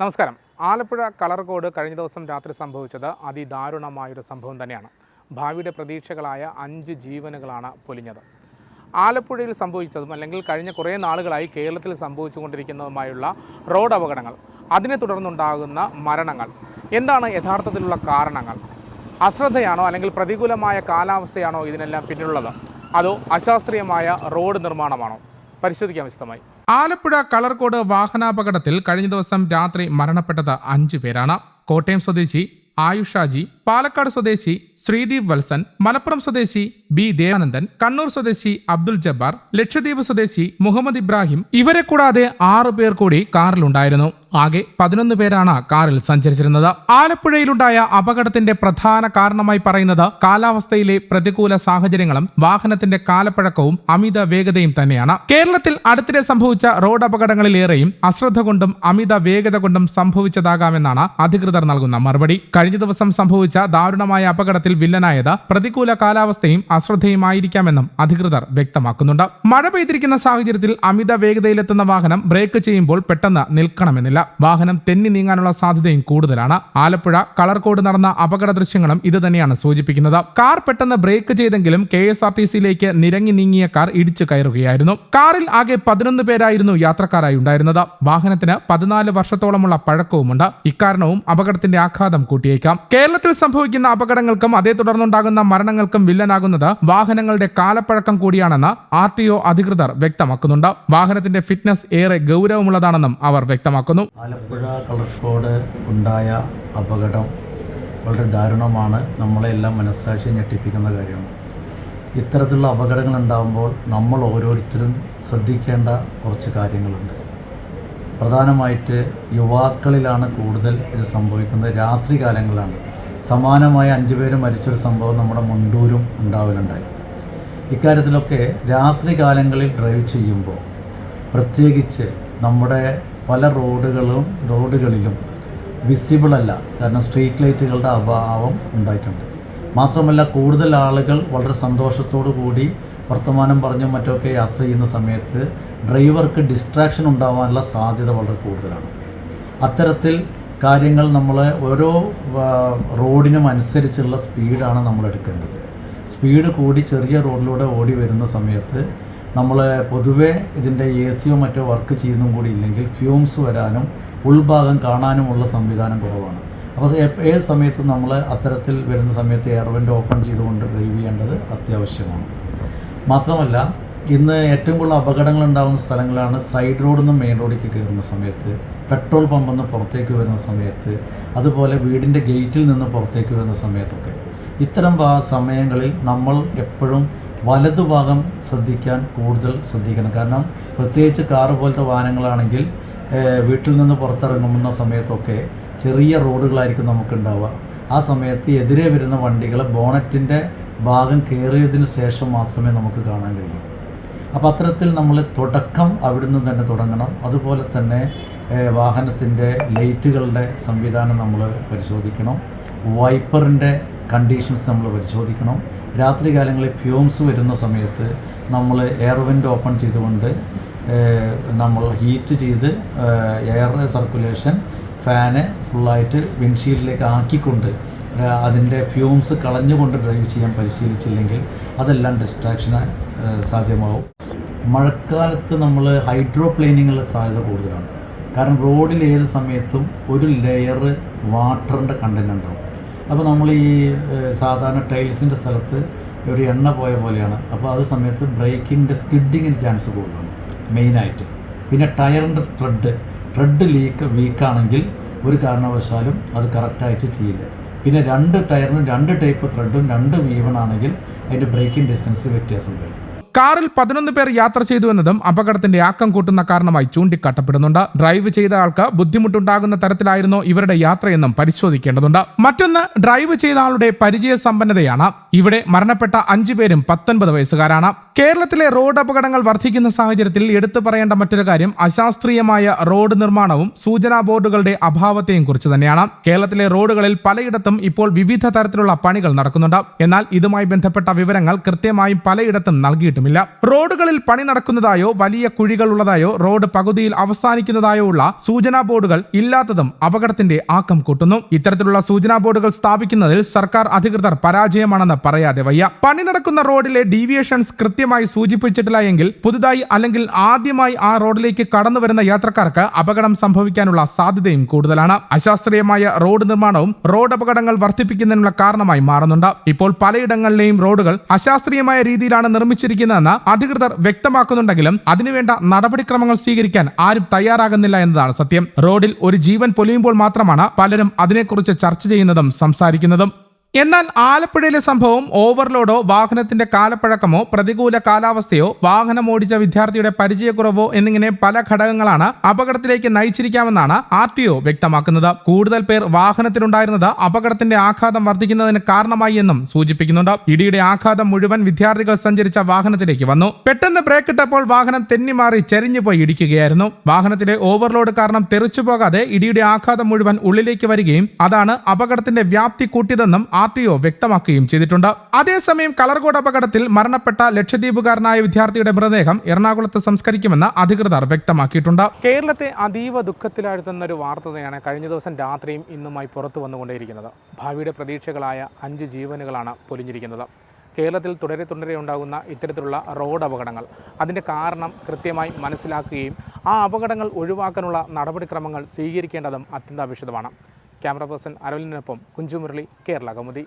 നമസ്കാരം. ആലപ്പുഴ കളർകോട് കഴിഞ്ഞ ദിവസം രാത്രി സംഭവിച്ചത് അതിദാരുണമായൊരു സംഭവം തന്നെയാണ്. ഭാവിയുടെ പ്രതീക്ഷകളായ അഞ്ച് ജീവനുകളാണ് പൊലിഞ്ഞത്. ആലപ്പുഴയിൽ സംഭവിച്ചതും അല്ലെങ്കിൽ കഴിഞ്ഞ കുറേ നാളുകളായി കേരളത്തിൽ സംഭവിച്ചുകൊണ്ടിരിക്കുന്നതുമായുള്ള റോഡ് അപകടങ്ങൾ അതിനെ തുടർന്നുണ്ടാകുന്ന മരണങ്ങൾ എന്താണ് യഥാർത്ഥത്തിലുള്ള കാരണങ്ങൾ അശ്രദ്ധയാണോ അല്ലെങ്കിൽ പ്രതികൂലമായ കാലാവസ്ഥയാണോ ഇതിനെല്ലാം പിന്നിലുള്ളത് അതോ അശാസ്ത്രീയമായ റോഡ് നിർമ്മാണമാണോ? പരിശോധിക്കാം വിശദമായി. ആലപ്പുഴ കളർകോട് വാഹനാപകടത്തിൽ കഴിഞ്ഞ ദിവസം രാത്രി മരണപ്പെട്ടത് അഞ്ചു പേരാണ്. കോട്ടയം സ്വദേശി ആയുഷാജി പാലക്കാട് സ്വദേശി ശ്രീദീപ് വത്സൻ മലപ്പുറം സ്വദേശി ബി ദേവാനന്ദൻ കണ്ണൂർ സ്വദേശി അബ്ദുൽ ജബ്ബാർ ലക്ഷദ്വീപ് സ്വദേശി മുഹമ്മദ് ഇബ്രാഹിം ഇവരെ കൂടാതെ ആറു പേർ കൂടി കാറിലുണ്ടായിരുന്നു. ആകെ പതിനൊന്ന് പേരാണ് കാറിൽ സഞ്ചരിച്ചിരുന്നത്. ആലപ്പുഴയിലുണ്ടായ അപകടത്തിന്റെ പ്രധാന കാരണമായി പറയുന്നത് കാലാവസ്ഥയിലെ പ്രതികൂല സാഹചര്യങ്ങളും വാഹനത്തിന്റെ കാലപ്പഴക്കവും അമിത വേഗതയും തന്നെയാണ്. കേരളത്തിൽ അടുത്തിടെ സംഭവിച്ച റോഡ് അപകടങ്ങളിലേറെയും അശ്രദ്ധ കൊണ്ടും അമിത വേഗത കൊണ്ടും സംഭവിച്ചതാകാമെന്നാണ് അധികൃതർ നൽകുന്ന മറുപടി. കഴിഞ്ഞ ദിവസം സംഭവിച്ച ദാരുണമായ അപകടത്തിൽ വില്ലനായത് പ്രതികൂല കാലാവസ്ഥയും അശ്രദ്ധയുമായിരിക്കാമെന്നും അധികൃതർ വ്യക്തമാക്കുന്നുണ്ട്. മഴ പെയ്തിരിക്കുന്ന സാഹചര്യത്തിൽ അമിത വേഗതയിലെത്തുന്ന വാഹനം ബ്രേക്ക് ചെയ്യുമ്പോൾ പെട്ടെന്ന് നിൽക്കണമെന്നില്ല. വാഹനം തെന്നി നീങ്ങാനുള്ള സാധ്യതയും കൂടുതലാണ്. ആലപ്പുഴ കളർകോട് നടന്ന അപകട ദൃശ്യങ്ങളും ഇത് തന്നെയാണ് സൂചിപ്പിക്കുന്നത്. കാർ പെട്ടെന്ന് ബ്രേക്ക് ചെയ്തെങ്കിലും കെ എസ് ആർ ടി സിയിലേക്ക് നിരങ്ങി നീങ്ങിയ കാർ ഇടിച്ചു കയറുകയായിരുന്നു. കാറിൽ ആകെ പതിനൊന്ന് പേരായിരുന്നു യാത്രക്കാരായി ഉണ്ടായിരുന്നത്. വാഹനത്തിന് പതിനാല് വർഷത്തോളമുള്ള പഴക്കവുമുണ്ട്. ഇക്കാരണവും അപകടത്തിന്റെ ആഘാതം കൂട്ടിയേക്കാം. കേരളത്തിൽ സംഭവിക്കുന്ന അപകടങ്ങൾക്കും അതേ തുടർന്നുണ്ടാകുന്ന മരണങ്ങൾക്കും വില്ലനാകുന്നത് വാഹനങ്ങളുടെ കാലപ്പഴക്കം കൂടിയാണെന്ന് ആർ ടി ഒ അധികൃതർ വ്യക്തമാക്കുന്നുണ്ട്. വാഹനത്തിന്റെ ഫിറ്റ്നസ് ഏറെ ഗൗരവമുള്ളതാണെന്നും അവർ വ്യക്തമാക്കുന്നു. ആലപ്പുഴ കളർക്കോട് ഉണ്ടായ അപകടം വളരെ ദാരുണമാണ്. നമ്മളെല്ലാം മനസ്സാക്ഷി ഞെട്ടിപ്പിക്കുന്ന കാര്യമാണ്. ഇത്തരത്തിലുള്ള അപകടങ്ങൾ ഉണ്ടാകുമ്പോൾ നമ്മൾ ഓരോരുത്തരും ശ്രദ്ധിക്കേണ്ട കുറച്ച് കാര്യങ്ങളുണ്ട്. പ്രധാനമായിട്ട് യുവാക്കളിലാണ് കൂടുതൽ ഇത് സംഭവിക്കുന്നത്. രാത്രി കാലങ്ങളിലാണ് സമാനമായ അഞ്ചു പേര് മരിച്ചൊരു സംഭവം നമ്മുടെ മുണ്ടൂരും ഉണ്ടാവലുണ്ടായി. ഇക്കാര്യത്തിലൊക്കെ രാത്രി കാലങ്ങളിൽ ഡ്രൈവ് ചെയ്യുമ്പോൾ പ്രത്യേകിച്ച് നമ്മുടെ പല റോഡുകളും റോഡുകളിലും വിസിബിൾ അല്ല. കാരണം സ്ട്രീറ്റ് ലൈറ്റുകളുടെ അഭാവം ഉണ്ടായിട്ടുണ്ട്. മാത്രമല്ല കൂടുതൽ ആളുകൾ വളരെ സന്തോഷത്തോടു കൂടി വർത്തമാനം പറഞ്ഞും മറ്റുമൊക്കെ യാത്ര ചെയ്യുന്ന സമയത്ത് ഡ്രൈവർക്ക് ഡിസ്ട്രാക്ഷൻ ഉണ്ടാവാനുള്ള സാധ്യത വളരെ കൂടുതലാണ്. അത്തരത്തിൽ കാര്യങ്ങൾ നമ്മൾ ഓരോ റോഡിനും അനുസരിച്ചുള്ള സ്പീഡാണ് നമ്മൾ എടുക്കേണ്ടത്. സ്പീഡ് കൂടി ചെറിയ റോഡിലൂടെ ഓടി വരുന്ന സമയത്ത് നമ്മൾ പൊതുവേ ഇതിന്റെ എ സിയോ മറ്റോ വർക്ക് ചെയ്യുന്നതും കൂടി ഇല്ലെങ്കിൽ ഫ്യൂംസ് വരാനും ഉൾഭാഗം കാണാനുമുള്ള സംവിധാനം കുറവാണ്. അപ്പോൾ ഏത് സമയത്തും നമ്മൾ അത്തരത്തിൽ വരുന്ന സമയത്ത് എയർവെന്റ് ഓപ്പൺ ചെയ്തുകൊണ്ട് ഡ്രൈവ് ചെയ്യേണ്ടത് അത്യാവശ്യമാണ്. മാത്രമല്ല ഇന്ന് ഏറ്റവും കൂടുതൽ അപകടങ്ങൾ ഉണ്ടാകുന്ന സ്ഥലങ്ങളാണ് സൈഡ് റോഡിൽ നിന്ന് മെയിൻ റോഡിലേക്ക് കയറുന്ന സമയത്ത് പെട്രോൾ പമ്പിൽ നിന്ന് പുറത്തേക്ക് വരുന്ന സമയത്ത് അതുപോലെ വീടിന്റെ ഗേറ്റിൽ നിന്ന് പുറത്തേക്ക് വരുന്ന സമയത്തൊക്കെ. ഇത്തരം സമയങ്ങളിൽ നമ്മൾ എപ്പോഴും വലതുഭാഗം ശ്രദ്ധിക്കാൻ കൂടുതൽ ശ്രദ്ധിക്കണം. കാരണം പ്രത്യേകിച്ച് കാറ് പോലത്തെ വാഹനങ്ങളാണെങ്കിൽ വീട്ടിൽ നിന്ന് പുറത്തിറങ്ങുന്ന സമയത്തൊക്കെ ചെറിയ റോഡുകളായിരിക്കും നമുക്കുണ്ടാവുക. ആ സമയത്ത് എതിരെ വരുന്ന വണ്ടികൾ ബോണറ്റിന്റെ ഭാഗം കയറിയതിന് ശേഷം മാത്രമേ നമുക്ക് കാണാൻ കഴിയൂ. അപ്പോൾ അത്തരത്തിൽ നമ്മൾ തുടക്കം അവിടെ നിന്ന് തന്നെ തുടങ്ങണം. അതുപോലെ തന്നെ വാഹനത്തിന്റെ ലൈറ്റുകളുടെ സംവിധാനം നമ്മൾ പരിശോധിക്കണം. വൈപ്പറിന്റെ കണ്ടീഷൻസ് നമ്മൾ പരിശോധിക്കണം. രാത്രി കാലങ്ങളിൽ ഫ്യൂംസ് വരുന്ന സമയത്ത് നമ്മൾ എയർ വെന്റ് ഓപ്പൺ ചെയ്തുകൊണ്ട് നമ്മൾ ഹീറ്റ് ചെയ്ത് എയർ സർക്കുലേഷൻ ഫാന് ഫുള്ളായിട്ട് വിൻഷീൽഡിലേക്ക് ആക്കിക്കൊണ്ട് അതിന്റെ ഫ്യൂംസ് കളഞ്ഞുകൊണ്ട് ഡ്രൈവ് ചെയ്യാൻ പരിശീലിച്ചില്ലെങ്കിൽ അതെല്ലാം ഡിസ്ട്രാക്ഷന് സാധ്യമാവും. മഴക്കാലത്ത് നമ്മൾ ഹൈഡ്രോപ്ലെയിനിങ്ങുള്ള സാധ്യത കൂടുതലാണ്. കാരണം റോഡിൽ ഏത് സമയത്തും ഒരു ലെയർ വാട്ടറിന്റെ കണ്ടന്റ് ഉണ്ടാവും. അപ്പോൾ നമ്മൾ ഈ സാധാരണ ടൈൽസിന്റെ സ്ഥലത്ത് ഒരു എണ്ണ പോയ പോലെയാണ്. അപ്പോൾ അത് സമയത്ത് ബ്രേക്കിന്റെ സ്കിഡിങ്ങിന് ചാൻസ് കൂടുതലാണ് മെയിനായിട്ട് പിന്നെ ടയറിന്റെ ത്രെഡ് ത്രെഡ് ലീക്ക് വീക്കാണെങ്കിൽ ഒരു കാരണവശാലും അത് കറക്റ്റായിട്ട് ചെയ്യില്ല. പിന്നെ രണ്ട് ടയറിനും രണ്ട് ടൈപ്പ് ത്രെഡും രണ്ട് വീവൺ ആണെങ്കിൽ അതിന്റെ ബ്രേക്കിംഗ് ഡിസ്റ്റൻസ് വ്യത്യാസം വരും. കാറിൽ പതിനൊന്ന് പേർ യാത്ര ചെയ്തു എന്നതും അപകടത്തിന്റെ ആക്കം കൂട്ടുന്ന കാരണമായി ചൂണ്ടിക്കാട്ടപ്പെടുന്നുണ്ട്. ഡ്രൈവ് ചെയ്ത ആൾക്ക് ബുദ്ധിമുട്ടുണ്ടാകുന്ന തരത്തിലായിരുന്നു ഇവരുടെ യാത്രയെന്നും പരിശോധിക്കേണ്ടതുണ്ട്. മറ്റൊന്ന് ഡ്രൈവ് ചെയ്ത ആളുടെ പരിചയ സമ്പന്നതയാണ് ഇവിടെ മരണപ്പെട്ട അഞ്ചു പേരും പത്തൊൻപത് വയസ്സുകാരാണ്. കേരളത്തിലെ റോഡ് അപകടങ്ങൾ വർദ്ധിക്കുന്ന സാഹചര്യത്തിൽ എടുത്തു പറയേണ്ട മറ്റൊരു കാര്യം അശാസ്ത്രീയമായ റോഡ് നിർമ്മാണവും സൂചനാ ബോർഡുകളുടെ അഭാവത്തെയും കുറിച്ച് തന്നെയാണ്. കേരളത്തിലെ റോഡുകളിൽ പലയിടത്തും ഇപ്പോൾ വിവിധ തരത്തിലുള്ള പണികൾ നടക്കുന്നുണ്ട്. എന്നാൽ ഇതുമായി ബന്ധപ്പെട്ട വിവരങ്ങൾ കൃത്യമായും പലയിടത്തും നൽകിയിട്ടുമില്ല. സാധ്യതയുമില്ല റോഡുകളിൽ പണി നടക്കുന്നതായോ വലിയ കുഴികൾ ഉള്ളതായോ റോഡ് പകുതിയിൽ അവസാനിക്കുന്നതായോ ഉള്ള സൂചനാ ബോർഡുകൾ ഇല്ലാത്തതും അപകടത്തിന്റെ ആക്കം കൂട്ടുന്നു. ഇത്തരത്തിലുള്ള സൂചനാ ബോർഡുകൾ സ്ഥാപിക്കുന്നതിൽ സർക്കാർ അധികൃതർ പരാജയമാണെന്ന് പറയാതെ വയ്യ. പണി നടക്കുന്ന റോഡിലെ ഡീവിയേഷൻസ് കൃത്യമായി സൂചിപ്പിച്ചിട്ടില്ല എങ്കിൽ പുതുതായി അല്ലെങ്കിൽ ആദ്യമായി ആ റോഡിലേക്ക് കടന്നു വരുന്ന യാത്രക്കാർക്ക് അപകടം സംഭവിക്കാനുള്ള സാധ്യതയും കൂടുതലാണ്. അശാസ്ത്രീയമായ റോഡ് നിർമ്മാണവും റോഡ് അപകടങ്ങൾ വർദ്ധിപ്പിക്കുന്നതിനുള്ള കാരണമായി മാറുന്നുണ്ട്. ഇപ്പോൾ പലയിടങ്ങളിലെയും റോഡുകൾ അശാസ്ത്രീയമായ രീതിയിലാണ് നിർമ്മിച്ചിരിക്കുന്നതെന്ന് അധികൃതർ വ്യക്തമാക്കുന്നുണ്ടെങ്കിലും അതിനുവേണ്ട നടപടിക്രമങ്ങൾ സ്വീകരിക്കാൻ ആരും തയ്യാറാകുന്നില്ല എന്നതാണ് സത്യം. റോഡിൽ ഒരു ജീവൻ പൊലിയുമ്പോൾ മാത്രമാണ് പലരും അതിനെക്കുറിച്ച് ചർച്ച ചെയ്യുന്നതും സംസാരിക്കുന്നതും. എന്നാൽ ആലപ്പുഴയിലെ സംഭവം ഓവർലോഡോ വാഹനത്തിന്റെ കാലപ്പഴക്കമോ പ്രതികൂല കാലാവസ്ഥയോ വാഹനം ഓടിച്ച വിദ്യാർത്ഥിയുടെ പരിചയക്കുറവോ എന്നിങ്ങനെ പല ഘടകങ്ങളാണ് അപകടത്തിലേക്ക് നയിച്ചിരിക്കാമെന്നാണ് ആർ ടി ഒ വ്യക്തമാക്കുന്നത്. കൂടുതൽ പേർ വാഹനത്തിലുണ്ടായിരുന്നത് അപകടത്തിന്റെ ആഘാതം വർദ്ധിക്കുന്നതിന് കാരണമായി എന്നും സൂചിപ്പിക്കുന്നുണ്ട്. ഇടിയുടെ ആഘാതം മുഴുവൻ വിദ്യാർത്ഥികൾ സഞ്ചരിച്ച വാഹനത്തിലേക്ക് വന്നു. പെട്ടെന്ന് ബ്രേക്ക് ഇട്ടപ്പോൾ വാഹനം തെന്നിമാറി ചെരിഞ്ഞു പോയി ഇടിക്കുകയായിരുന്നു. വാഹനത്തിലെ ഓവർലോഡ് കാരണം തെറിച്ചു പോകാതെ ഇടിയുടെ ആഘാതം മുഴുവൻ ഉള്ളിലേക്ക് വരികയും അതാണ് അപകടത്തിന്റെ വ്യാപ്തി കൂട്ടിയതെന്നും ആർ ഒ വ്യക്തമാക്കുകയും ചെയ്തിട്ടുണ്ട്. അതേസമയം കളർകോട് അപകടത്തിൽ മരണപ്പെട്ട ലക്ഷദ്വീപുകാരനായ വിദ്യാർത്ഥിയുടെ മൃതദേഹം എറണാകുളത്ത് സംസ്കരിക്കുമെന്ന് അധികൃതർ വ്യക്തമാക്കിയിട്ടുണ്ട്. കേരളത്തെ അതീവ ദുഃഖത്തിലാഴ്ത്തുന്ന ഒരു വാർത്ത തന്നെയാണ് കഴിഞ്ഞ ദിവസം രാത്രിയും ഇന്നുമായി പുറത്തു വന്നുകൊണ്ടേയിരിക്കുന്നത്. ഭാവിയുടെ പ്രതീക്ഷകളായ അഞ്ച് ജീവനുകളാണ് പൊലിഞ്ഞിരിക്കുന്നത്. കേരളത്തിൽ തുടരെ തുടരെ ഉണ്ടാകുന്ന ഇത്തരത്തിലുള്ള റോഡ് അപകടങ്ങൾ അതിന്റെ കാരണം കൃത്യമായി മനസ്സിലാക്കുകയും ആ അപകടങ്ങൾ ഒഴിവാക്കാനുള്ള നടപടിക്രമങ്ങൾ സ്വീകരിക്കേണ്ടതും അത്യന്താപേക്ഷിതമാണ്. ക്യാമറ പേഴ്സൺ അരവിന്ദിനൊപ്പം കുഞ്ചുമുരളി കേരള കൗമുദി.